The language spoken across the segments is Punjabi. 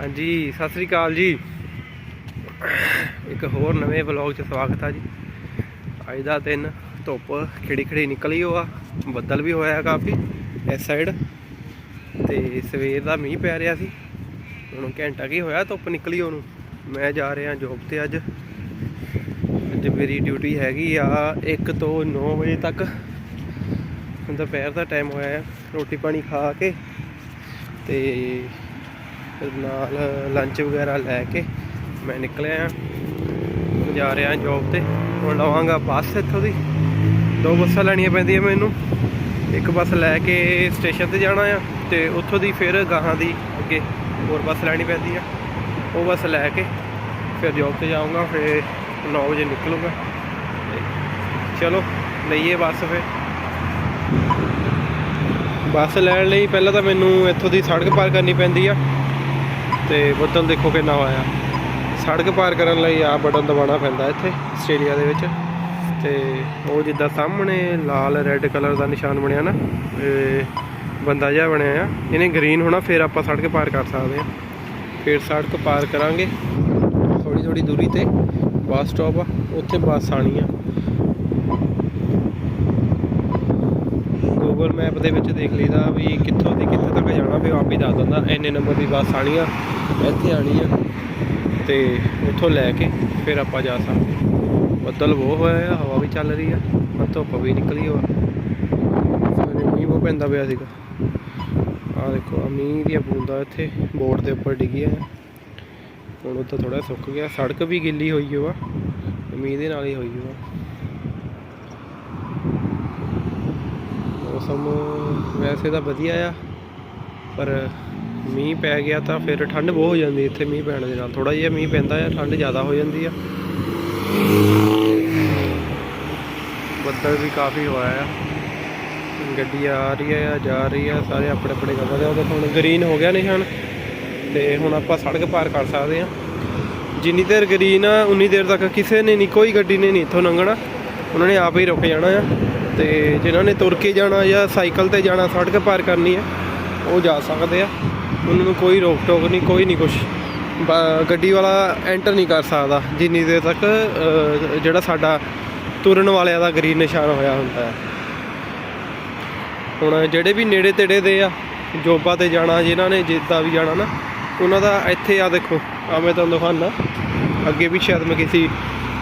ਹਾਂਜੀ, ਸਤਿ ਸ੍ਰੀ ਅਕਾਲ ਜੀ। ਇੱਕ ਹੋਰ ਨਵੇਂ ਵਲੌਗ 'ਚ ਸਵਾਗਤ ਆ ਜੀ। ਅੱਜ ਦਾ ਦਿਨ ਧੁੱਪ ਖਿੜੀ ਖਿੜੀ ਨਿਕਲੀ ਹੋਆ, ਬੱਦਲ ਵੀ ਹੋਇਆ ਕਾਫੀ ਇਸ ਸਾਈਡ ਤੇ ਸਵੇਰ ਦਾ ਮੀਂਹ ਪੈ ਰਿਹਾ ਸੀ। ਹੁਣ ਘੰਟਾ ਕੀ ਹੋਇਆ ਧੁੱਪ ਨਿਕਲੀ ਉਹਨੂੰ। ਮੈਂ ਜਾ ਰਿਹਾ ਜੋਬ ਤੇ ਅੱਜ। ਅੱਜ ਮੇਰੀ ਡਿਊਟੀ ਹੈਗੀ ਆ 1 ਤੋਂ 9 ਵਜੇ ਤੱਕ। ਹੁਣ ਦੁਪਹਿਰ ਦਾ ਟਾਈਮ ਹੋਇਆ ਆ, ਰੋਟੀ ਪਾਣੀ ਖਾ ਕੇ। ਤੇ ਨਾਲ ਲੰਚ ਵਗੈਰਾ ਲੈ ਕੇ ਮੈਂ ਨਿਕਲਿਆ ਆ ਜਾ ਰਿਹਾ ਜੌਬ ਤੇ। ਹੁਣ ਲਵਾਂਗਾ ਬੱਸ ਇੱਥੋਂ ਦੀ। ਦੋ ਬੱਸਾਂ ਲੈਣੀਆਂ ਪੈਂਦੀਆਂ ਮੈਨੂੰ। ਇੱਕ ਬੱਸ ਲੈ ਕੇ ਸਟੇਸ਼ਨ ਤੇ ਜਾਣਾ ਆ ਤੇ ਉੱਥੋਂ ਦੀ ਫਿਰ ਗਾਹਾਂ ਦੀ ਅੱਗੇ ਹੋਰ ਬੱਸ ਲੈਣੀ ਪੈਂਦੀ ਆ। ਉਹ ਬੱਸ ਲੈ ਕੇ ਫਿਰ ਜੌਬ ਤੇ ਜਾਊਂਗਾ, ਫਿਰ 9 ਵਜੇ ਨਿਕਲੂੰਗਾ। ਚਲੋ, ਲਈਏ ਬੱਸ ਫਿਰ। ਬੱਸ ਲੈਣ ਲਈ ਪਹਿਲਾਂ ਤਾਂ ਮੈਨੂੰ ਇੱਥੋਂ ਦੀ ਸੜਕ ਪਾਰ ਕਰਨੀ ਪੈਂਦੀ ਆ। ਤੇ ਬੱਦਲ ਦੇਖੋ ਕਿੰਨਾ ਹੋਇਆ। ਸੜਕ ਪਾਰ ਕਰਨ ਲਈ ਆ ਬਟਨ ਦਬਾਉਣਾ ਪੈਂਦਾ ਇੱਥੇ ਆਸਟ੍ਰੇਲੀਆ ਦੇ ਵਿੱਚ। ਤੇ ਉਹ ਜਿੱਦਾਂ ਸਾਹਮਣੇ ਲਾਲ, ਰੈੱਡ ਕਲਰ ਦਾ ਨਿਸ਼ਾਨ ਬਣਿਆ ਨਾ ਇਹ ਬੰਦਾ ਜਿਹਾ ਬਣਿਆ ਆ। ਇਹਨੇ ਗ੍ਰੀਨ ਹੋਣਾ, ਫਿਰ ਆਪਾਂ ਸੜਕ ਪਾਰ ਕਰ ਸਕਦੇ ਆ। ਫਿਰ ਸੜਕ ਪਾਰ ਕਰਾਂਗੇ। ਥੋੜੀ ਥੋੜੀ ਦੂਰੀ ਤੇ, ਬੱਸ ਸਟਾਪ ਆ, ਉੱਥੇ ਬੱਸ ਆਣੀ ਆ। ਗੂਗਲ ਮੈਪ ਦੇ ਵਿੱਚ ਦੇਖ ਲਈਦਾ ਵੀ ਕਿੱਥੋਂ ਜਾਣਾ ਫਿਰ ਆਪ ਹੀ ਦੱਸ ਦਿੰਦਾ, ਇੰਨੇ ਨੰਬਰ ਦੀ ਬੱਸ ਆਣੀ ਆ, ਇੱਥੇ ਆਣੀ ਆ। ਤੇ ਉੱਥੋਂ ਲੈ ਕੇ ਫਿਰ ਆਪਾਂ ਜਾ ਸਕਦੇ ਬੱਦਲ ਬਹੁਤ ਹੋਇਆ ਆ, ਹਵਾ ਵੀ ਚੱਲ ਰਹੀ ਆ, ਪਰ ਧੁੱਪ ਵੀ ਨਿਕਲੀ ਹੋਆ ਸਵੇਰੇ ਮੀਂਹ ਬਹੁਤ ਪੈਂਦਾ ਪਿਆ ਸੀਗਾ। ਆ ਦੇਖੋ ਆ ਮੀਂਹ ਦੀਆਂ ਬੂੰਦਾਂ ਇੱਥੇ, ਬੋਰਡ ਦੇ ਉੱਪਰ ਡਿੱਗੀਆਂ ਆ। ਹੁਣ ਉਹ ਤਾਂ ਥੋੜਾ ਸੁੱਕ ਗਿਆ, ਸੜਕ ਵੀ ਗਿੱਲੀ ਹੋਈ ਹੋਆ ਮੀਂਹ ਦੇ ਨਾਲ ਹੀ ਹੋਈ ਹੋਆ ਮੌਸਮ ਵੈਸੇ ਤਾਂ ਵਧੀਆ ਆ ਪਰ ਮੀਂਹ ਪੈ ਗਿਆ ਤਾਂ ਫਿਰ ਠੰਡ ਬਹੁਤ ਹੋ ਜਾਂਦੀ ਇੱਥੇ ਮੀਂਹ ਪੈਣ ਦੇ ਨਾਲ। ਥੋੜਾ ਜਿਹਾ ਮੀਂਹ ਪੈਂਦਾ ਆ ਠੰਡ ਜ਼ਿਆਦਾ ਹੋ ਜਾਂਦੀ ਆ। ਬੱਦਲ ਵੀ ਕਾਫੀ ਹੋਇਆ ਆ। ਗੱਡੀ ਆ ਰਹੀ ਆ, ਜਾ ਰਹੀ ਆ, ਸਾਰੇ ਆਪਣੇ ਆਪਣੇ ਕੰਮਾਂ ਦੇ ਉਹਦੇ ਹੁਣ ਗ੍ਰੀਨ ਹੋ ਗਿਆ ਨਿਸ਼ਾਨ। ਤੇ ਹੁਣ ਆਪਾਂ ਸੜਕ ਪਾਰ ਕਰ ਸਕਦੇ ਆ। ਜਿੰਨੀ ਦੇਰ ਗ੍ਰੀਨ ਆ, ਉਨੀ ਦੇਰ ਤੱਕ ਕਿਸੇ ਨੇ ਨਹੀਂ, ਕੋਈ ਗੱਡੀ ਨੇ ਨਹੀਂ ਇੱਥੋਂ ਲੰਘਣਾ। ਉਹਨਾਂ ਨੇ ਆਪ ਹੀ ਰੁਕ ਜਾਣਾ ਆ। ਤੇ ਜਿਨ੍ਹਾਂ ਨੇ ਤੁਰ ਕੇ ਜਾਣਾ ਜਾਂ ਸਾਈਕਲ ਤੇ ਜਾਣਾ, ਸੜਕ ਪਾਰ ਕਰਨੀ ਆ ਉਹ ਜਾ ਸਕਦੇ ਆ। ਉਹਨਾਂ ਨੂੰ ਕੋਈ ਰੋਕ ਟੋਕ ਨਹੀਂ, ਕੋਈ ਨਹੀਂ ਕੁਛ। ਗੱਡੀ ਵਾਲਾ ਐਂਟਰ ਨਹੀਂ ਕਰ ਸਕਦਾ। ਜਿੰਨੀ ਦੇਰ ਤੱਕ ਜਿਹੜਾ ਸਾਡਾ ਤੁਰਨ ਵਾਲਿਆਂ ਦਾ ਗ੍ਰੀਨ ਨਿਸ਼ਾਨ ਹੋਇਆ ਹੁੰਦਾ ਹੈ। ਹੁਣ ਜਿਹੜੇ ਵੀ ਨੇੜੇ ਤੇੜੇ ਦੇ ਆ, ਜੋਬਾਂ ਤੇ ਜਾਣਾ, ਜਿਨ੍ਹਾਂ ਨੇ ਜਿੱਦਾਂ ਵੀ ਜਾਣਾ ਨਾ, ਉਹਨਾਂ ਦਾ ਇੱਥੇ ਆ ਦੇਖੋ ਆ ਮੈਂ ਤੁਹਾਨੂੰ ਦਿਖਾਉਣਾ ਅੱਗੇ ਵੀ ਸ਼ਾਇਦ ਮੈਂ ਕਿਸੇ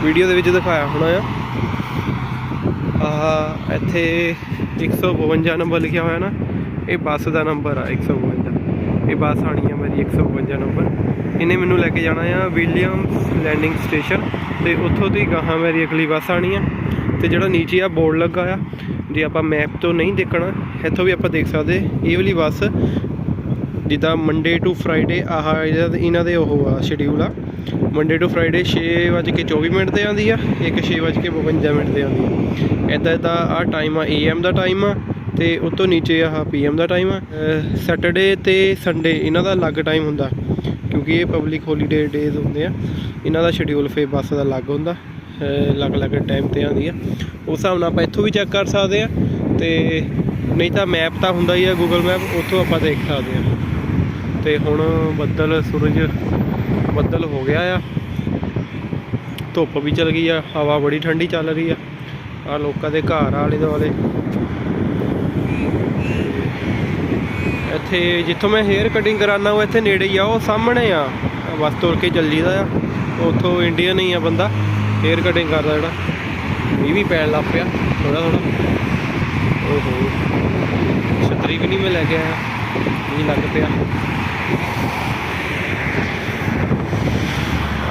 ਵੀਡੀਓ ਦੇ ਵਿੱਚ ਦਿਖਾਇਆ ਹੋਣਾ ਆ। ਆਹ, ਇੱਥੇ 152 ਨੰਬਰ ਲਿਖਿਆ ਹੋਇਆ ਨਾ। ਇਹ ਬੱਸ ਦਾ ਨੰਬਰ ਆ 152 ਇਹ ਬੱਸ ਆਣੀ ਆ ਮੇਰੀ 152 ਨੰਬਰ ਇਹਨੇ ਮੈਨੂੰ ਲੈ ਕੇ ਜਾਣਾ ਆ ਵਿਲੀਅਮਸ ਲੈਂਡਿੰਗ ਸਟੇਸ਼ਨ ਤੇ ਉੱਥੋਂ ਦੀ ਗਾਹਾਂ ਮੇਰੀ ਅਗਲੀ ਬੱਸ ਆਣੀ ਆ। ਤੇ ਜਿਹੜਾ ਨੀਚੇ ਆ ਬੋਰਡ ਲੱਗਾ ਆ, ਜੇ ਆਪਾਂ ਮੈਪ ਤੋਂ ਨਹੀਂ ਦੇਖਣਾ, ਇੱਥੋਂ ਵੀ ਆਪਾਂ ਦੇਖ ਸਕਦੇ, ਇਹ ਵਾਲੀ ਬੱਸ ਜਿੱਦਾਂ ਮੰਡੇ ਟੂ ਫਰਾਈਡੇ ਆਹ ਇਹਦਾ- ਇਹਨਾਂ ਦੇ ਉਹ ਆ ਸ਼ਡਿਊਲ ਆ। ਮੰਡੇ ਟੂ ਫਰਾਈਡੇ 6:24 ਮਿੰਟ ਤੇ ਆਉਂਦੀ ਆ, ਇੱਕ 6:52 ਮਿੰਟ ਤੇ ਆਉਂਦੀ ਆ। ਇਦਾਂ ਇਦਾਂ ਆ ਟਾਈਮ ਆ ਏਐਮ ਦਾ ਟਾਈਮ ਆ। ਤੇ ਤੋਂ ਨੀਚੇ ਆਹ ਪੀਐਮ ਦਾ ਟਾਈਮ ਆ। ਸੈਟਰਡੇ ਤੇ ਸੰਡੇ ਇਹਨਾਂ ਦਾ ਅਲੱਗ ਟਾਈਮ ਹੁੰਦਾ, ਕਿਉਂਕਿ ਇਹ ਪਬਲਿਕ ਹੌਲੀਡੇ ਡੇਜ਼ ਹੁੰਦੇ ਆ। ਇਹਨਾਂ ਦਾ ਸ਼ਡਿਊਲ ਫੇ ਬੱਸ ਦਾ ਅਲੱਗ ਹੁੰਦਾ ਅਲੱਗ-ਅਲੱਗ ਟਾਈਮ ਤੇ ਆਉਂਦੀ ਆ। ਉਸ ਹਿਸਾਬ ਨਾਲ ਆਪਾਂ ਇੱਥੋਂ ਵੀ ਚੈੱਕ ਕਰ ਸਕਦੇ ਆ, ਤੇ ਨਹੀਂ ਤਾਂ ਮੈਪ ਤਾਂ ਹੁੰਦਾ ਹੀ ਆ ਗੂਗਲ ਮੈਪ ਉੱਥੋਂ ਆਪਾਂ ਦੇਖ ਸਕਦੇ ਆ। ਤੇ ਹੁਣ ਬੱਦਲ, ਸੂਰਜ ਬੱਦਲ ਹੋ ਗਿਆ ਆ। ਧੁੱਪ ਵੀ ਚਲ ਗਈ ਆ, ਹਵਾ ਬੜੀ ਠੰਡੀ ਚੱਲ ਰਹੀ ਆ। ਆ ਲੋਕਾਂ ਦੇ ਘਰ ਆਲੇ ਦੁਆਲੇ। ਇੱਥੇ ਜਿੱਥੋਂ ਮੈਂ ਹੇਅਰ ਕਟਿੰਗ ਕਰਾਨਾ, ਉਹ ਇੱਥੇ ਨੇੜੇ ਹੀ ਆ, ਉਹ ਸਾਹਮਣੇ ਆ। ਬਸ ਤੁਰ ਕੇ ਚੱਲ ਜੀਦਾ ਆ। ਉੱਥੋਂ ਇੰਡੀਅਨ ਹੀ ਆ ਬੰਦਾ ਹੇਅਰ ਕਟਿੰਗ ਕਰਦਾ ਜਿਹੜਾ। ਇਹ ਵੀ ਪੈਣ ਲੱਗ ਪਿਆ ਥੋੜਾ ਥੋੜਾ ਓਹੋ। ਛਤਰੀ ਵੀ ਨਹੀਂ ਮੈਂ ਲੈ ਕੇ ਆਇਆ। ਇਹ ਲੱਗ ਪਿਆ।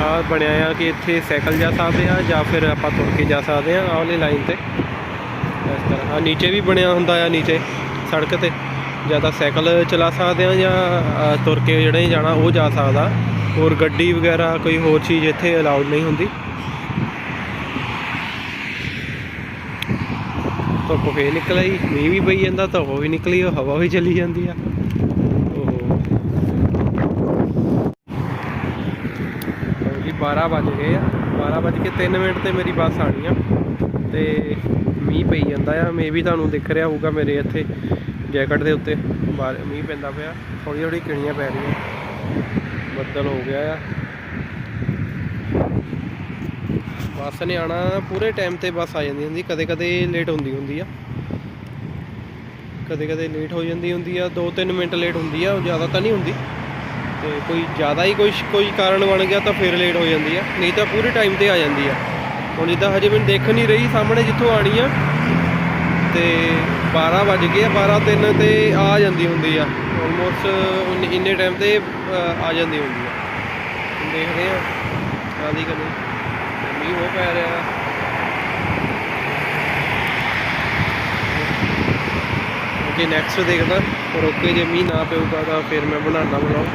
ਆ ਬਣਿਆ ਆ ਕਿ ਇੱਥੇ ਸਾਈਕਲ ਜਾ ਸਕਦੇ ਆ, ਜਾਂ ਫਿਰ ਆਪਾਂ ਤੁਰ ਕੇ ਜਾ ਸਕਦੇ ਆ ਆਹ ਵਾਲੀ ਲਾਈਨ ਤੇ। ਇਸ ਤਰ੍ਹਾਂ। ਆ ਨੀਚੇ ਵੀ ਬਣਿਆ ਹੁੰਦਾ ਆ, ਨੀਚੇ ਸੜਕ ਤੇ। ਜਾਂ ਤਾਂ ਸਾਈਕਲ ਚਲਾ ਸਕਦੇ ਆ ਜਾਂ ਤੁਰ ਕੇ ਜਿਹੜੇ ਜਾਣਾ, ਉਹ ਜਾ ਸਕਦਾ। ਹੋਰ ਗੱਡੀ ਵਗੈਰਾ ਕੋਈ ਹੋਰ ਚੀਜ਼ ਇੱਥੇ ਅਲਾਉਡ ਨਹੀਂ ਹੁੰਦੀ। ਧੁੱਪ ਫੇਰ ਨਿਕਲ ਆਈ, ਮੀਂਹ ਵੀ ਪਈ ਜਾਂਦਾ, ਧੁੱਪ ਵੀ ਨਿਕਲੀ, ਉਹ ਹਵਾ ਵੀ ਚਲੀ ਜਾਂਦੀ ਆ। ਓਹੋ। ਜੀ 12 ਵੱਜ ਗਏ ਆ। 12 ਵੱਜ ਕੇ 3 ਮਿੰਟ ਤੇ ਮੇਰੀ ਬੱਸ ਆਣੀ ਆ। ਤੇ ਮੀਂਹ ਪਈ ਜਾਂਦਾ ਆ। ਮੇ ਵੀ ਤੁਹਾਨੂੰ ਦਿਖ ਰਿਹਾ ਹੋਊਗਾ ਮੇਰੇ ਇੱਥੇ। ਜੈਕਟ ਦੇ ਉੱਤੇ ਬਾਹਰ ਮੀਂਹ ਪੈਂਦਾ ਪਿਆ। ਥੋੜੀ ਥੋੜੀ ਕਿਣੀਆਂ ਪੈ ਰਹੀਆਂ। ਬੱਦਲ ਹੋ ਗਿਆ ਆ। ਬੱਸ ਨੇ ਆਣਾ ਪੂਰੇ ਟਾਈਮ ਤੇ ਬੱਸ ਆ ਜਾਂਦੀ ਹੁੰਦੀ। ਕਦੇ ਕਦੇ ਲੇਟ ਹੁੰਦੀ ਹੁੰਦੀ ਆ। ਕਦੇ ਕਦੇ ਲੇਟ ਹੋ ਜਾਂਦੀ ਹੁੰਦੀ ਆ। 2-3 ਮਿੰਟ ਲੇਟ ਹੁੰਦੀ ਆ। ਜ਼ਿਆਦਾ ਤਾਂ ਨਹੀਂ ਹੁੰਦੀ। ਤੇ ਕੋਈ ਜ਼ਿਆਦਾ ਹੀ ਕੋਈ ਕੋਈ ਕਾਰਨ ਬਣ ਗਿਆ ਤਾਂ ਫਿਰ ਲੇਟ ਹੋ ਜਾਂਦੀ ਆ। ਨਹੀਂ ਤਾਂ ਪੂਰੇ ਟਾਈਮ ਤੇ ਆ ਜਾਂਦੀ ਆ। ਹੁਣ ਜਿੱਦਾਂ ਹਜੇ ਮੈਨੂੰ ਦੇਖ ਨਹੀਂ ਰਹੀ ਸਾਹਮਣੇ ਜਿੱਥੋਂ ਆਣੀ ਆ। ਤੇ 12 ਵੱਜ ਗਏ ਆ 12 3 ਤੇ ਆ ਜਾਂਦੀ ਹੁੰਦੀ ਆ। ਆਲਮੋਸਟ ਇੰਨੇ ਟਾਈਮ ਤੇ ਆ ਜਾਂਦੀ ਹੁੰਦੀ ਆ। ਦੇਖਦੇ ਆ ਆਦੀ ਕਿ ਮੀਂਹ ਹੋ ਪੈ ਰਿਹਾ। ਕਿ ਨੈਕਸਟ ਦੇਖਦਾ, ਪਰ ਓਕੇ, ਜੇ ਮੀਂਹ ਨਾ ਪਊਗਾ ਤਾਂ ਫਿਰ ਮੈਂ ਬਣਾਉਣਾ ਬਲੌਗ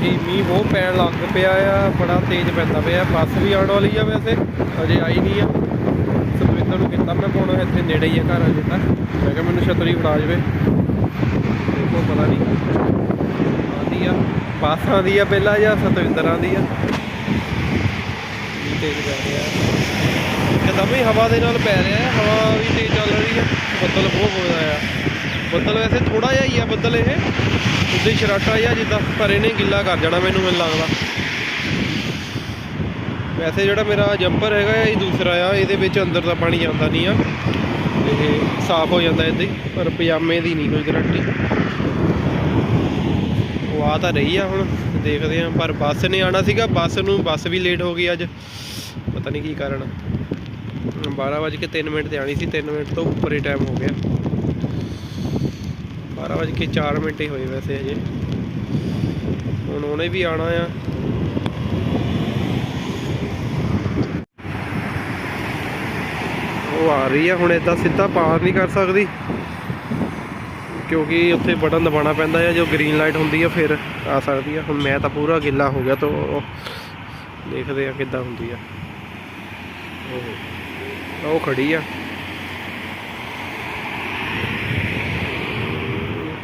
ਕਿ ਮੀਂਹ ਬਹੁਤ ਪੈਣ ਲੱਗ ਪਿਆ ਆ, ਬੜਾ ਤੇਜ਼ ਪੈਂਦਾ ਪਿਆ। ਬੱਸ ਵੀ ਆਉਣ ਵਾਲੀ ਆ ਵੈਸੇ ਅਜੇ ਆਈ ਨਹੀਂ ਆ। ਸੁਖਵਿੰਦਰ ਮੈਂ ਫੋਨ ਇੱਥੇ ਨੇੜੇ ਹੀ ਆ ਘਰ ਅਜੇ ਤਾਂ। ਮੈਂ ਕਿਹਾ ਮੈਨੂੰ ਛਤਰੀ ਫੜਾ ਜਵੇ। ਦੇਖੋ, ਪਤਾ ਨਹੀਂ ਆਂਦੀ ਆ। ਬੱਸ ਆਂਦੀ ਆ ਪਹਿਲਾਂ ਜਾਂ ਸਤਵਿੰਦਰ ਆਂਦੀ ਆ? ਤੇਜ਼ ਪੈ ਰਿਹਾ ਇੱਕਦਮ ਹੀ ਹਵਾ ਦੇ ਨਾਲ ਪੈ ਰਿਹਾ ਹੈ, ਹਵਾ ਵੀ ਤੇਜ਼ ਚੱਲ ਰਹੀ ਹੈ। ਬੱਦਲ ਬਹੁਤ ਹੋਇਆ ਆ। ਬੱਦਲ ਵੈਸੇ ਥੋੜਾ ਜਿਹਾ ਹੀ ਆ, ਬੱਦਲ ਇਹ। ਉਦਾਂ ਹੀ ਸ਼ਰਾਟਾ ਜਿਹਾ ਜਿੱਦਾਂ, ਪਰ ਇਹਨੇ ਗਿੱਲਾ ਕਰ ਜਾਣਾ ਮੈਨੂੰ ਮੈਨੂੰ ਲੱਗਦਾ। ਵੈਸੇ ਜਿਹੜਾ ਮੇਰਾ ਜੰਪਰ ਹੈਗਾ ਇਹ ਦੂਸਰਾ ਆ, ਇਹਦੇ ਵਿੱਚ ਅੰਦਰ ਦਾ ਪਾਣੀ ਜਾਂਦਾ ਨਹੀਂ ਆ। ਇਹ ਸਾਫ਼ ਹੋ ਜਾਂਦਾ ਇੱਦਾਂ ਹੀ ਪਰ ਪਜਾਮੇ ਦੀ ਨਹੀਂ ਕੋਈ ਗਰੰਟੀ ਉਹ ਆ ਤਾਂ ਰਹੀ ਆ ਹੁਣ, ਦੇਖਦੇ ਆ, ਪਰ ਬੱਸ ਨੇ ਆਣਾ ਸੀਗਾ, ਬੱਸ ਨੂੰ, ਬੱਸ ਵੀ ਲੇਟ ਹੋ ਗਈ ਅੱਜ। ਪਤਾ ਨਹੀਂ ਕੀ ਕਾਰਨ 12 ਵਜੇ ਕੇ 3 ਮਿੰਟ ਤੇ ਆਣੀ ਸੀ 3 ਮਿੰਟ ਤੋਂ ਉੱਪਰ ਹੀ ਟਾਈਮ ਹੋ ਗਿਆ। 12 ਵਜੇ ਕੇ 4 ਮਿੰਟ ਹੀ ਹੋਏ ਵੈਸੇ ਅਜੇ। ਹੁਣ ਉਹਨੇ ਵੀ ਆਣਾ ਆ। ਉਹ ਆ ਰਹੀ ਆ, ਹੁਣ ਇਦਾਂ ਸਿੱਧਾ ਪਾਰ ਨਹੀਂ ਕਰ ਸਕਦੀ। ਕਿਉਂਕਿ ਉੱਥੇ ਬਟਨ ਦਬਾਉਣਾ ਪੈਂਦਾ ਆ, ਜੋ ਗ੍ਰੀਨ ਲਾਈਟ ਹੁੰਦੀ ਆ, ਫਿਰ ਆ ਸਕਦੀ ਆ। ਹੁਣ ਮੈਂ ਤਾਂ ਪੂਰਾ ਗਿੱਲਾ ਹੋ ਗਿਆ ਤਾਂ ਦੇਖਦੇ ਆ ਕਿੱਦਾਂ ਹੁੰਦੀ ਆ। ਉਹ ਉਹ ਖੜੀ ਆ।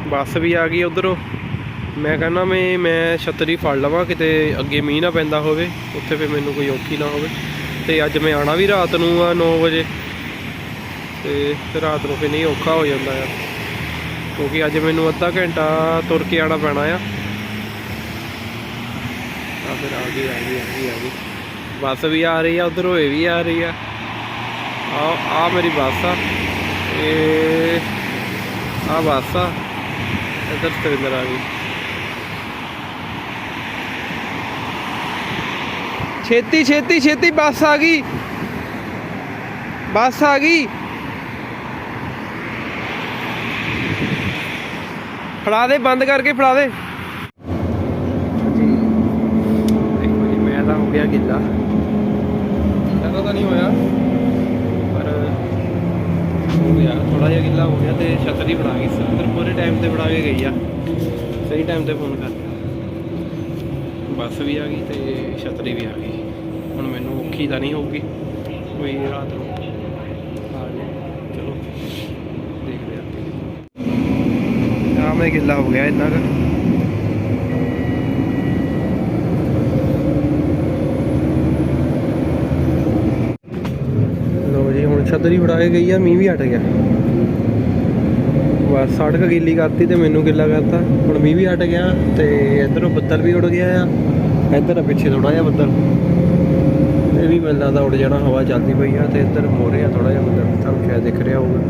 ਬੱਸ ਵੀ ਆ ਗਈ ਉਧਰੋਂ। ਮੈਂ ਕਹਿੰਦਾ ਮੈਂ ਮੈਂ ਛਤਰੀ ਫੜ ਲਵਾਂ, ਕਿਤੇ ਅੱਗੇ ਮੀਂਹ ਨਾ ਪੈਂਦਾ ਹੋਵੇ। ਉੱਥੇ ਫਿਰ ਮੈਨੂੰ ਕੋਈ ਔਖੀ ਨਾ ਹੋਵੇ। ਤੇ ਅੱਜ ਮੈਂ ਆਣਾ ਵੀ ਰਾਤ ਨੂੰ ਆ 9 ਵਜੇ। ਤੇ ਫਿਰ ਰਾਤ ਨੂੰ ਫਿਰ ਨਹੀਂ ਔਖਾ ਹੋ ਜਾਂਦਾ ਆ। ਕਿਉਂਕਿ ਅੱਜ ਮੈਨੂੰ ਅੱਧਾ ਘੰਟਾ ਤੁਰ ਕੇ ਆਣਾ ਪੈਣਾ ਆ। ਆ ਫਿਰ ਆ ਗਈ ਆ ਗਈ ਆ ਗਈ ਆ ਗਈ। ਬੱਸ ਵੀ ਆ ਰਹੀ ਆ, ਉਧਰ ਹੋਏ ਵੀ ਆ ਰਹੀ ਆ। ਆ ਆ ਮੇਰੀ ਬੱਸ ਆ। ਇਹ ਆ ਬੱਸ ਆ। ਇੱਧਰ ਸਤਿੰਦਰ ਆ ਗਈ। ਛੇਤੀ ਛੇਤੀ ਛੇਤੀ ਬੱਸ ਆ ਗਈ। ਬੱਸ ਆ ਗਈ। ਫੜਾ ਦੇ, ਬੰਦ ਕਰਕੇ ਫੜਾ ਦੇ। ਦੇਖੋ ਜੀ, ਮੈਂ ਤਾਂ ਹੋ ਗਿਆ ਗਿੱਲਾ। ਜ਼ਿਆਦਾ ਤਾਂ ਨਹੀਂ ਹੋਇਆ, ਪਰ ਹੋ ਗਿਆ ਥੋੜਾ ਜਿਹਾ ਗਿੱਲਾ ਹੋ ਗਿਆ ਤੇ ਛਤਰੀ ਫੜਾ ਗਈ। ਸਿਲੰਡਰ ਪੂਰੇ ਟਾਈਮ ਤੇ ਫੜਾ ਕੇ ਗਈ ਆ। ਸਹੀ ਟਾਈਮ ਤੇ ਫੋਨ ਕਰ ਬੱਸ ਵੀ ਆ ਗਈ ਤੇ ਛਤਰੀ ਵੀ ਆ ਗਈ। ਹੁਣ ਮੈਨੂੰ ਔਖੀ ਤਾਂ ਨਹੀਂ ਹੋਊਗੀ। ਕੋਈ ਰਾਤ ਨੂੰ ਆ ਜਾਏ ਚਲੋ ਦੇਖਦੇ ਆ ਆ ਮੈਂ ਗਿੱਲਾ ਹੋ ਗਿਆ ਇੰਨਾ ਲੋ ਜੀ, ਹੁਣ ਛਤਰੀ ਫੜਾ ਕੇ ਗਈ ਆ, ਮੀਂਹ ਵੀ ਹਟ ਗਿਆ। ਬਸ, ਸੜਕ ਗਿੱਲੀ ਕਰਤੀ ਤੇ ਮੈਨੂੰ ਗਿੱਲਾ ਕਰਤਾ। ਹੁਣ ਮੀਂਹ ਵੀ ਹਟ ਗਿਆ ਤੇ ਇਧਰੋਂ ਬੱਦਲ ਵੀ ਉੱਡ ਗਿਆ ਆ। ਇੱਧਰ ਪਿੱਛੇ ਥੋੜਾ ਜਿਹਾ ਬੱਦਲ। ਇਹ ਵੀ ਮੈਨੂੰ ਲੱਗਦਾ ਉੱਡ ਜਾਣਾ, ਹਵਾ ਚੱਲਦੀ ਪਈ ਆ ਤੇ ਇੱਧਰ ਮੋਰੇ ਆ ਥੋੜਾ ਜਿਹਾ ਬੱਦਲ ਤੁਹਾਨੂੰ ਸ਼ਾਇਦ ਦਿਖ ਰਿਹਾ ਹੋਊਗਾ।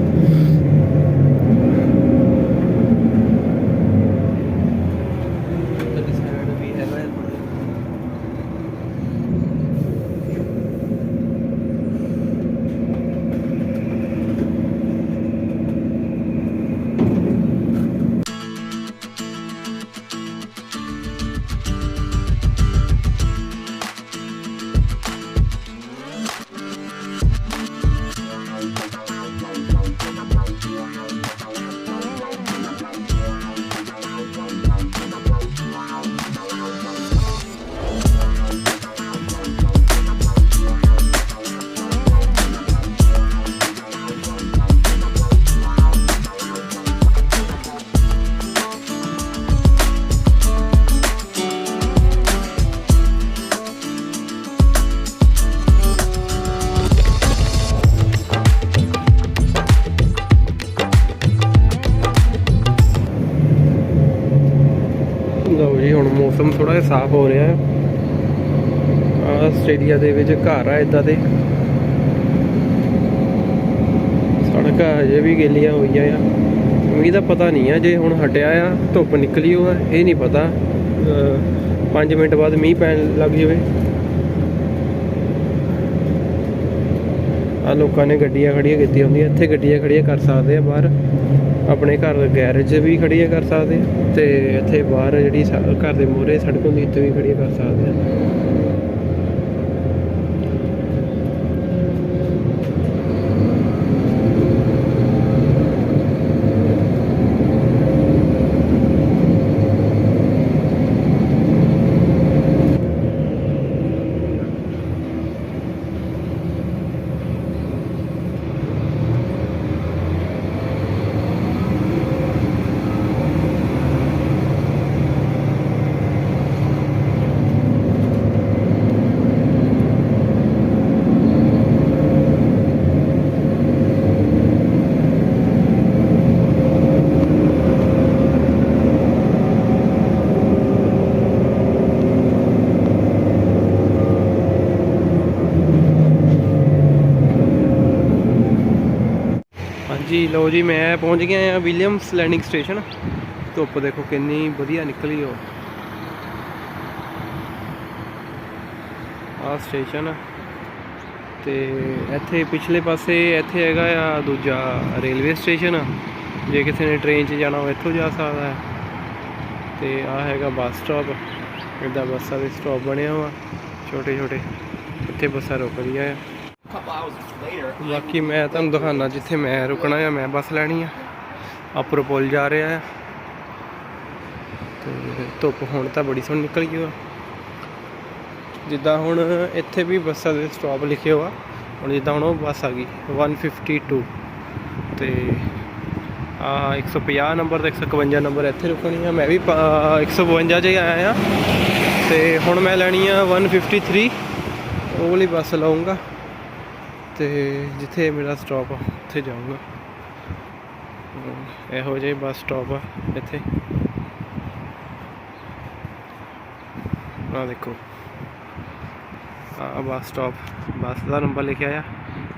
ਆਸਟ੍ਰੇਲੀਆ ਘਰ ਆ ਇਦਾਂ ਦੇ। ਸੜਕਾਂ ਹਜੇ ਵੀ ਗੇਲੀਆਂ ਹੋਈਆਂ ਆ। ਮੀਂਹ ਦਾ ਪਤਾ ਨਹੀਂ ਆ ਜੇ ਹੁਣ ਹਟਿਆ ਆ, ਧੁੱਪ ਨਿਕਲੀ ਉਹ ਇਹ ਨਹੀਂ ਪਤਾ। 5 ਮਿੰਟ ਬਾਅਦ ਮੀਂਹ ਪੈਣ ਲੱਗ ਜਾਵੇ। ਆ ਲੋਕਾਂ ਨੇ ਗੱਡੀਆਂ ਖੜੀਆਂ ਕੀਤੀਆਂ ਹੁੰਦੀਆਂ, ਇੱਥੇ ਗੱਡੀਆਂ ਖੜੀਆਂ ਕਰ ਸਕਦੇ ਆ ਬਾਹਰ। ਆਪਣੇ ਘਰ ਗੈਰੇਜ 'ਚ ਵੀ ਖੜੀਆਂ ਕਰ ਸਕਦੇ ਤੇ ਇੱਥੇ ਬਾਹਰ ਜਿਹੜੀ ਘਰ ਦੇ ਮੂਹਰੇ ਸੜਕ ਹੁੰਦੀ, ਇੱਥੇ ਵੀ ਖੜੀਆਂ ਕਰ ਸਕਦੇ ਆ। ਹਾਂਜੀ, ਲਓ ਜੀ, ਮੈਂ ਪਹੁੰਚ ਗਿਆ ਆ ਵਿਲੀਅਮਸ ਲੈਂਡਿੰਗ ਸਟੇਸ਼ਨ ਧੁੱਪ ਦੇਖੋ ਕਿੰਨੀ ਵਧੀਆ ਨਿਕਲੀ ਉਹ। ਆ ਸਟੇਸ਼ਨ ਆ। ਤੇ ਇੱਥੇ ਪਿਛਲੇ ਪਾਸੇ ਇੱਥੇ ਹੈਗਾ ਆ ਦੂਜਾ ਰੇਲਵੇ ਸਟੇਸ਼ਨ ਜੇ ਕਿਸੇ ਨੇ ਟ੍ਰੇਨ 'ਚ ਜਾਣਾ ਹੋਵੇ, ਇੱਥੋਂ ਜਾ ਸਕਦਾ ਹੈ। ਤੇ ਆ ਹੈਗਾ ਬੱਸ ਸਟਾਪ ਇਹਦਾ ਬੱਸਾਂ ਦੇ ਸਟਾਪ ਬਣਿਆ ਵਾ। ਛੋਟੇ ਛੋਟੇ ਇੱਥੇ ਬੱਸਾਂ ਰੁਕਦੀਆਂ ਆ। ਬਾਕੀ ਮੈਂ ਤੁਹਾਨੂੰ ਦਿਖਾਉਣਾ ਜਿੱਥੇ ਮੈਂ ਰੁਕਣਾ ਆ, ਮੈਂ ਬੱਸ ਲੈਣੀ ਆ। ਆਪਰ ਪੁਲ ਜਾ ਰਿਹਾ ਆ। ਤੇ ਧੁੱਪ ਹੁਣ ਤਾਂ ਬੜੀ ਸੋਹਣੀ ਨਿਕਲ ਗਈ ਆ। ਜਿੱਦਾਂ ਹੁਣ ਇੱਥੇ ਵੀ ਬੱਸਾਂ ਦੇ ਸਟਾਪ ਲਿਖੇ ਹੋਆ, ਹੁਣ ਜਿੱਦਾਂ ਹੁਣ ਉਹ ਬੱਸ ਆ ਗਈ 152 ਤੇ ਆ 150 ਨੰਬਰ ਤੇ 151 ਨੰਬਰ ਇੱਥੇ ਰੁਕਣੀ ਆ। ਮੈਂ ਵੀ ਪ- 152 'ਚ ਹੀ ਆਇਆ ਆ। ਤੇ ਹੁਣ ਮੈਂ ਲੈਣੀ ਆ 153 ਉਹ ਵਾਲੀ ਬੱਸ ਲਵਾਂਗਾ ਤੇ ਜਿੱਥੇ ਮੇਰਾ ਸਟਾਪ ਆ, ਉੱਥੇ ਜਾਊਂਗਾ। ਇਹੋ ਜਿਹੇ ਬੱਸ ਸਟਾਪ ਆ ਇੱਥੇ। ਆ ਦੇਖੋ। ਆ ਬੱਸ ਸਟਾਪ ਬੱਸ ਦਾ ਨੰਬਰ ਲਿਖਿਆ ਆ।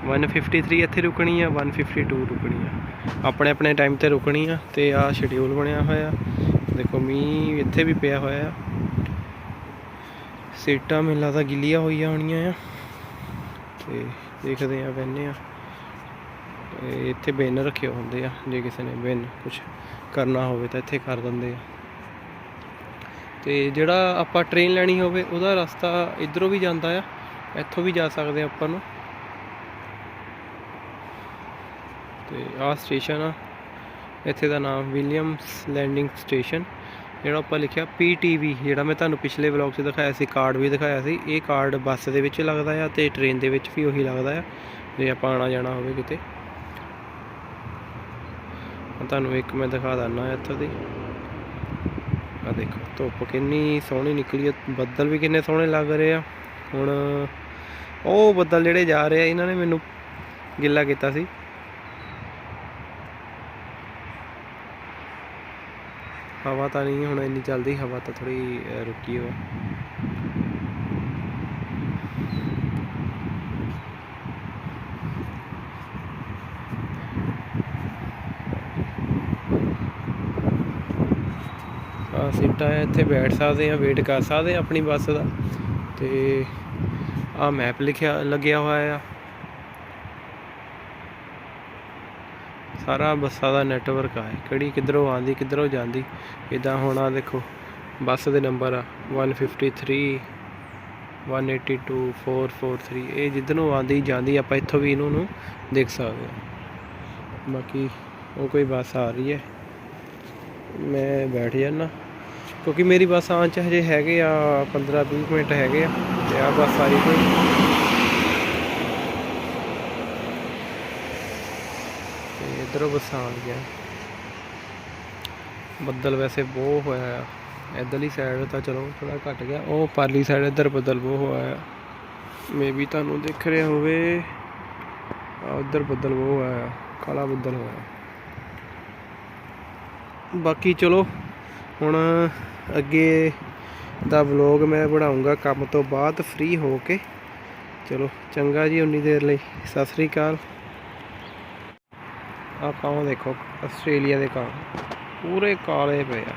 153 ਇੱਥੇ ਰੁਕਣੀ ਆ 152 ਰੁਕਣੀ ਆ। ਆਪਣੇ ਆਪਣੇ ਟਾਈਮ ਤੇ ਰੁਕਣੀ ਆ ਤੇ ਆ ਸ਼ਡਿਊਲ ਬਣਿਆ ਹੋਇਆ। ਦੇਖੋ, ਮੀਂਹ ਇੱਥੇ ਵੀ ਪਿਆ ਹੋਇਆ ਆ। ਸੀਟਾਂ ਮੈਨੂੰ ਲੱਗਦਾ ਗਿੱਲੀਆਂ ਹੋਈਆਂ ਹੋਣੀਆਂ ਆ। ਤੇ ਦੇਖਦੇ ਆ ਬੈਨੇ ਆ ਇਹ ਇੱਥੇ ਬਿਨ ਰੱਖੇ ਹੁੰਦੇ ਆ, ਜੇ ਕਿਸੇ ਨੇ ਬਿਨ ਕੁਝ ਕਰਨਾ ਹੋਵੇ ਤਾਂ ਇੱਥੇ ਕਰ ਦਿੰਦੇ ਆ। ਤੇ ਜਿਹੜਾ ਆਪਾਂ ਟ੍ਰੇਨ ਲੈਣੀ ਹੋਵੇ, ਉਹਦਾ ਰਸਤਾ ਇਧਰੋਂ ਵੀ ਜਾਂਦਾ ਆ, ਇੱਥੋਂ ਵੀ ਜਾ ਸਕਦੇ ਆ ਆਪਾਂ ਨੂੰ। ਤੇ ਆਹ ਸਟੇਸ਼ਨ ਆ, ਇੱਥੇ ਦਾ ਨਾਮ ਵਿਲੀਅਮਸ ਲੈਂਡਿੰਗ ਸਟੇਸ਼ਨ ਜਿਹੜਾ ਆਪਾਂ ਲਿਖਿਆ PTV ਜਿਹੜਾ ਮੈਂ ਤੁਹਾਨੂੰ ਪਿਛਲੇ ਵਲੌਗ 'ਚ ਦਿਖਾਇਆ ਸੀ ਕਾਰਡ ਵੀ ਦਿਖਾਇਆ ਸੀ, ਇਹ ਕਾਰਡ ਬੱਸ ਦੇ ਵਿੱਚ ਲੱਗਦਾ ਆ ਤੇ ਟ੍ਰੇਨ ਦੇ ਵਿੱਚ ਵੀ ਉਹੀ ਲੱਗਦਾ ਆ। ਜੇ ਆਪਾਂ ਆਣਾ ਜਾਣਾ ਹੋਵੇ ਕਿਤੇ। ਤੁਹਾਨੂੰ ਇੱਕ ਮੈਂ ਦਿਖਾ ਦਿੰਦਾ ਇੱਥੋਂ ਦੀ। ਆ ਦੇਖੋ, ਧੁੱਪ ਕਿੰਨੀ ਸੋਹਣੀ ਨਿਕਲੀ ਆ। ਬੱਦਲ ਵੀ ਕਿੰਨੇ ਸੋਹਣੇ ਲੱਗ ਰਹੇ ਆ। ਹੁਣ ਉਹ ਬੱਦਲ ਜਿਹੜੇ ਜਾ ਰਹੇ ਆ, ਇਹਨਾਂ ਨੇ ਮੈਨੂੰ ਗਿੱਲਾ ਕੀਤਾ ਸੀ। ਹਵਾ ਤਾਂ ਨਹੀਂ, ਹੁਣ ਇੰਨੀ ਚੱਲਦੀ ਹਵਾ ਤਾਂ ਥੋੜੀ ਰੁਕੀ ਹੋਆ ਆ ਸੀਟਾਂ ਇੱਥੇ ਬੈਠ ਸਕਦੇ ਆ ਵੇਟ ਕਰ ਸਕਦੇ ਆ ਆਪਣੀ ਬੱਸ ਦਾ। ਤੇ ਆ ਮੈਪ ਲਿਖਿਆ, ਲੱਗਿਆ ਹੋਇਆ ਆ। ਸਾਰਾ ਬੱਸਾਂ ਦਾ ਨੈਟਵਰਕ ਆ। ਕਿਹੜੀ ਕਿੱਧਰੋਂ ਆਉਂਦੀ, ਕਿੱਧਰੋਂ ਜਾਂਦੀ ਇਦਾਂ ਹੁਣ ਆ ਦੇਖੋ। ਬੱਸ ਦੇ ਨੰਬਰ ਆ 153 182 443 ਇਹ ਜਿੱਧਰੋਂ ਆਉਂਦੀ, ਜਾਂਦੀ, ਆਪਾਂ ਇੱਥੋਂ ਵੀ ਇਹਨੂੰ ਨੂੰ ਦੇਖ ਸਕਦੇ ਹਾਂ। ਬਾਕੀ ਉਹ ਕੋਈ ਬੱਸ ਆ ਰਹੀ ਹੈ। ਮੈਂ ਬੈਠ ਜਾਣਾ ਕਿਉਂਕਿ ਮੇਰੀ ਬੱਸ ਆਉਣ ਚ ਹਜੇ ਹੈਗੇ ਆ 15 20 ਮਿੰਟ ਹੈਗੇ ਆ, ਤੇ ਆ ਬੱਸ ਆ ਰਹੀ ਕੋਈ ਤੇ ਇਧਰੋਂ ਬੱਸਾਂ ਆ ਬੱਦਲ ਵੈਸੇ ਬਹੁਤ ਹੋਇਆ ਆ। ਇਧਰਲੀ ਸਾਈਡ ਤਾਂ ਚਲੋ ਥੋੜਾ ਘਟ ਗਿਆ। ਉਹ ਪਰਲੀ ਸਾਈਡ ਇੱਧਰ ਬੱਦਲ ਬਹੁਤ ਹੋਇਆ ਆ। ਮੇਬੀ ਤੁਹਾਨੂੰ ਦਿਖ ਰਿਹਾ ਹੋਵੇ ਉਧਰ ਬੱਦਲ ਬਹੁਤ ਹੋਇਆ ਆ। ਕਾਲਾ ਬੱਦਲ ਹੋਇਆ ਬਾਕੀ ਚਲੋ, ਹੁਣ ਅੱਗੇ ਦਾ ਵਲੌਗ ਮੈਂ ਬਣਾਉਂਗਾ ਕੰਮ ਤੋਂ ਬਾਅਦ ਫ੍ਰੀ ਹੋ ਕੇ। ਚਲੋ, ਚੰਗਾ ਜੀ, ਉਨੀ ਦੇਰ ਲਈ। ਸਤਿ ਸ੍ਰੀ ਅਕਾਲ। ਆਪਾਂ ਉਹ ਦੇਖੋ, ਆਸਟ੍ਰੇਲੀਆ ਦੇ ਕਾਂ। ਪੂਰੇ ਕਾਲੇ ਪਏ ਆ।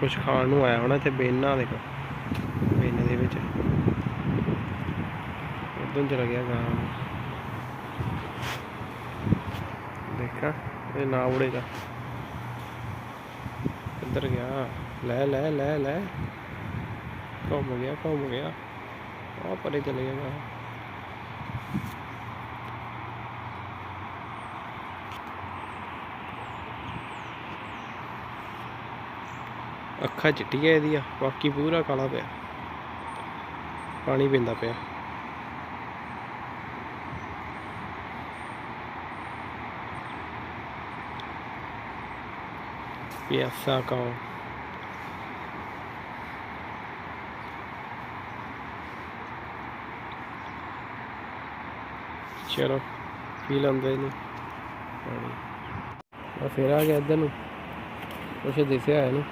ਕੁਛ ਖਾਣ ਨੂੰ ਆਇਆ ਹੋਣਾ ਤੇ ਬੇਨਾ ਦੇਖੋ। ਬੇਨੇ ਦੇ ਵਿੱਚ। ਉਦੋਂ ਚਲਾ ਗਿਆ ਗਾਂ ਦੇਖਾ, ਇਹ ਨਾ ਉੜੇਗਾ ਕਿੱਧਰ ਗਿਆ। ਲੈ ਲੈ ਲੈ ਲੈ। ਘੁੰਮ ਗਿਆ ਘੁੰਮ ਗਿਆ। ਆ ਪਰੇ ਚਲੇ ਗਿਆ ਅੱਖਾਂ ਚਿੱਟੀਆਂ ਇਹਦੀਆਂ, ਬਾਕੀ ਪੂਰਾ ਕਾਲਾ ਪਿਆ। ਪਾਣੀ ਪੀਂਦਾ ਪਿਆ। ਪਿਆਸਾ ਕਾਂ ਚਲੋ, ਪੀ ਲੈਂਦੇ ਇਹਨੂੰ। ਪਾਣੀ ਆ ਫਿਰ ਆ ਗਿਆ ਇੱਧਰ ਨੂੰ। ਕੁਛ ਦਿਸਿਆ ਇਹਨੂੰ।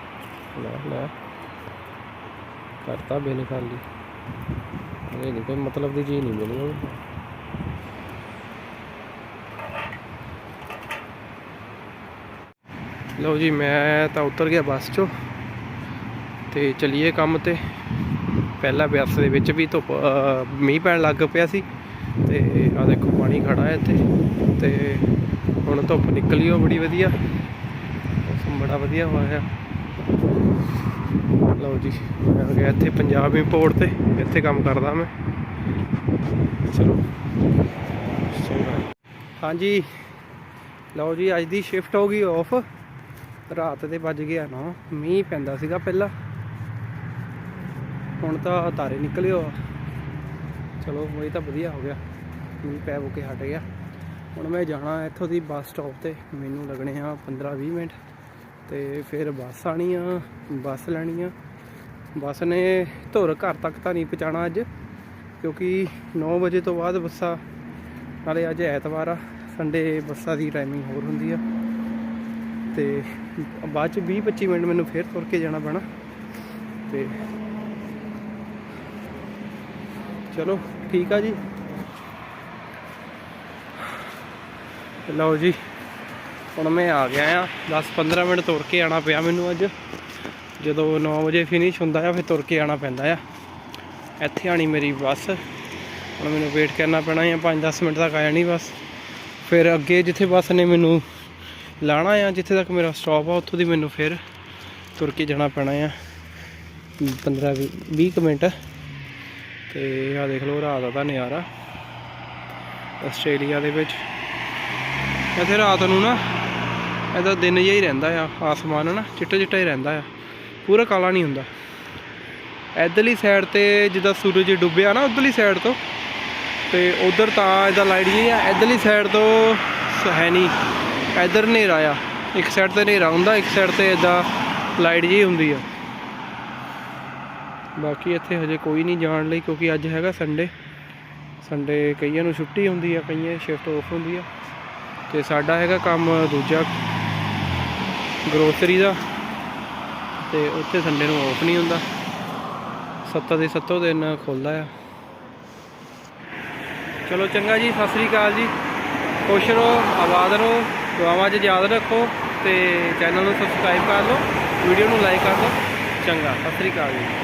ਲੈ ਲੈ। ਕਰਤਾ ਬਿਨ ਖਾਲੀ। ਇਹ ਨਹੀਂ ਕੋਈ ਮਤਲਬ ਦੀ ਚੀਜ਼ ਨਹੀਂ ਮਿਲੀ ਉਹਨੂੰ। ਲਓ ਜੀ ਮੈਂ ਤਾਂ ਉਤਰ ਗਿਆ ਬੱਸ ਚੋਂ। ਤੇ ਚਲੀਏ ਕੰਮ ਤੇ। ਪਹਿਲਾ ਬਿਆਸ ਦੇ ਵਿੱਚ ਵੀ ਧੁੱਪ ਅਹ, ਮੀਂਹ ਪੈਣ ਲੱਗ ਪਿਆ ਸੀ। ਤੇ ਆ ਦੇਖੋ ਪਾਣੀ ਖੜਾ ਹੈ ਇੱਥੇ। ਤੇ ਹੁਣ ਧੁੱਪ ਨਿਕਲੀ ਉਹ ਬੜੀ ਵਧੀਆ। ਮੌਸਮ ਬੜਾ ਵਧੀਆ ਹੋਇਆ। ਲਓ ਜੀ, ਮੈਂ ਆ ਗਿਆ ਇੱਥੇ ਪੰਜਾਬ ਇੰਪੋਰਟ ਤੇ, ਇੱਥੇ ਕੰਮ ਕਰਦਾ ਮੈਂ। ਚਲੋ। ਹਾਂਜੀ। ਲਓ ਜੀ, ਅੱਜ ਦੀ ਸ਼ਿਫਟ ਹੋ ਗਈ ਆਫ ਰਾਤ ਦੇ ਵੱਜ ਗਿਆ ਨਾ, ਮੀਂਹ ਪੈਂਦਾ ਸੀਗਾ ਪਹਿਲਾਂ। ਹੁਣ ਤਾਂ ਤਾਰੇ ਨਿਕਲੇ ਹੋ ਚਲੋ, ਉਹ ਤਾਂ ਵਧੀਆ ਹੋ ਗਿਆ। ਮੀਂਹ ਪੈ ਹੋ ਕੇ ਹਟ ਗਿਆ। ਹੁਣ ਮੈਂ ਜਾਣਾ ਇੱਥੋਂ ਦੀ ਬੱਸ ਸਟਾਪ ਤੇ, ਮੈਨੂੰ ਲੱਗਣੇ ਆ 15-20 ਮਿੰਟ। ਤੇ ਫਿਰ ਬੱਸ ਆਣੀ ਆ, ਬੱਸ ਲੈਣੀ ਆ। ਬੱਸ ਨੇ ਧੁਰ ਘਰ ਤੱਕ ਤਾਂ ਨਹੀਂ ਪਹੁੰਚਾਉਣਾ ਅੱਜ, ਕਿਉਂਕਿ 9 ਵਜੇ ਤੋਂ ਬਾਅਦ ਬੱਸਾਂ, ਨਾਲੇ ਅੱਜ ਐਤਵਾਰ ਆ, ਸੰਡੇ ਬੱਸਾਂ ਦੀ ਟਾਈਮਿੰਗ ਹੋਰ ਹੁੰਦੀ ਆ। ਤੇ ਬਾਅਦ ਚ 20 25 ਮਿੰਟ ਮੈਨੂੰ ਫੇਰ ਤੁਰ ਕੇ ਜਾਣਾ ਪੈਣਾ। ਤੇ ਚਲੋ, ਠੀਕ ਆ ਜੀ। ਲਓ ਜੀ। ਹੁਣ ਮੈਂ ਆ ਗਿਆ ਆ। 10 15 ਮਿੰਟ ਤੁਰ ਕੇ ਆਣਾ ਪਿਆ ਮੈਨੂੰ ਅੱਜ। ਜਦੋਂ 9 ਵਜੇ ਫਿਨਿਸ਼ ਹੁੰਦਾ ਆ, ਫਿਰ ਤੁਰ ਕੇ ਆਣਾ ਪੈਂਦਾ ਆ। ਇੱਥੇ ਆਣੀ ਮੇਰੀ ਬੱਸ। ਹੁਣ ਮੈਨੂੰ ਵੇਟ ਕਰਨਾ ਪੈਣਾ ਆ 5-10 ਮਿੰਟ ਤੱਕ ਆ ਜਾਣੀ ਬੱਸ। ਫਿਰ ਅੱਗੇ ਜਿੱਥੇ ਬੱਸ ਨੇ ਮੈਨੂੰ ਲਾਣਾ ਆ, ਜਿੱਥੇ ਤੱਕ ਮੇਰਾ ਸਟਾਪ ਆ, ਉੱਥੋਂ ਦੀ ਮੈਨੂੰ ਫਿਰ ਤੁਰ ਕੇ ਜਾਣਾ ਪੈਣਾ ਆ। 15 20 ਕੁ ਮਿੰਟ। ਤੇ ਆ ਦੇਖ ਲਓ, ਰਾਤ ਦਾ ਨਜ਼ਾਰਾ। ਆਸਟ੍ਰੇਲੀਆ ਦੇ ਵਿੱਚ। ਇੱਥੇ ਰਾਤ ਨੂੰ ਨਾ ਇਹਦਾ ਦਿਨ ਜਿਹਾ ਹੀ ਰਹਿੰਦਾ ਆ, ਆਸਮਾਨ ਨਾ ਚਿੱਟਾ ਚਿੱਟਾ ਹੀ ਰਹਿੰਦਾ ਆ। ਪੂਰਾ ਕਾਲਾ ਨਹੀਂ ਹੁੰਦਾ। ਇਧਰਲੀ ਸਾਈਡ ਤੇ ਜਿੱਦਾਂ ਸੂਰਜ ਡੁੱਬਿਆ ਨਾ, ਉਧਰਲੀ ਸਾਈਡ ਤੋਂ, ਤੇ ਉਧਰ ਤਾਂ ਇਹਦਾ ਲਾਈਟ ਜੀ ਆ। ਇਧਰਲੀ ਸਾਈਡ ਤੋਂ ਸ- ਹੈ ਨਹੀਂ। ਇਧਰ ਹਨੇਰਾ ਆ। ਇੱਕ ਸਾਈਡ ਤੇ ਹਨੇਰਾ ਹੁੰਦਾ, ਇੱਕ ਸਾਈਡ ਤੇ ਇਦਾਂ ਲਾਈਟ ਜੀ ਹੁੰਦੀ ਆ। ਬਾਕੀ ਇੱਥੇ ਹਜੇ ਕੋਈ ਨਹੀਂ ਜਾਣ ਲਈ, ਕਿਉਂਕਿ ਅੱਜ ਹੈਗਾ ਸੰਡੇ ਸੰਡੇ ਕਈਆਂ ਨੂੰ ਛੁੱਟੀ ਹੁੰਦੀ ਆ, ਕਈਆਂ ਸ਼ਿਫਟ ਆਫ ਹੁੰਦੀ ਆ। ਤੇ ਸਾਡਾ ਹੈਗਾ ਕੰਮ ਦੂਜਾ ਗਰੋਸਰੀ ਦਾ ਤੇ ਉੱਥੇ ਸੰਡੇ ਨੂੰ ਆਫ ਨਹੀਂ ਹੁੰਦਾ। ਸੱਤਾਂ ਦੇ ਸੱਤੋਂ ਦਿਨ ਖੁੱਲਦਾ ਆ। ਚਲੋ ਚੰਗਾ ਜੀ, ਸਤਿ ਸ੍ਰੀ ਅਕਾਲ ਜੀ। ਖੁਸ਼ ਰਹੋ, ਆਬਾਦ ਰਹੋ, ਦੁਆਵਾਂ 'ਚ ਯਾਦ ਰੱਖੋ ਤੇ ਚੈਨਲ ਨੂੰ ਸਬਸਕ੍ਰਾਈਬ ਕਰ ਲਓ ਵੀਡੀਓ ਨੂੰ ਲਾਈਕ ਕਰ ਲਓ। ਚੰਗਾ, ਸਤਿ ਸ੍ਰੀ ਅਕਾਲ ਜੀ।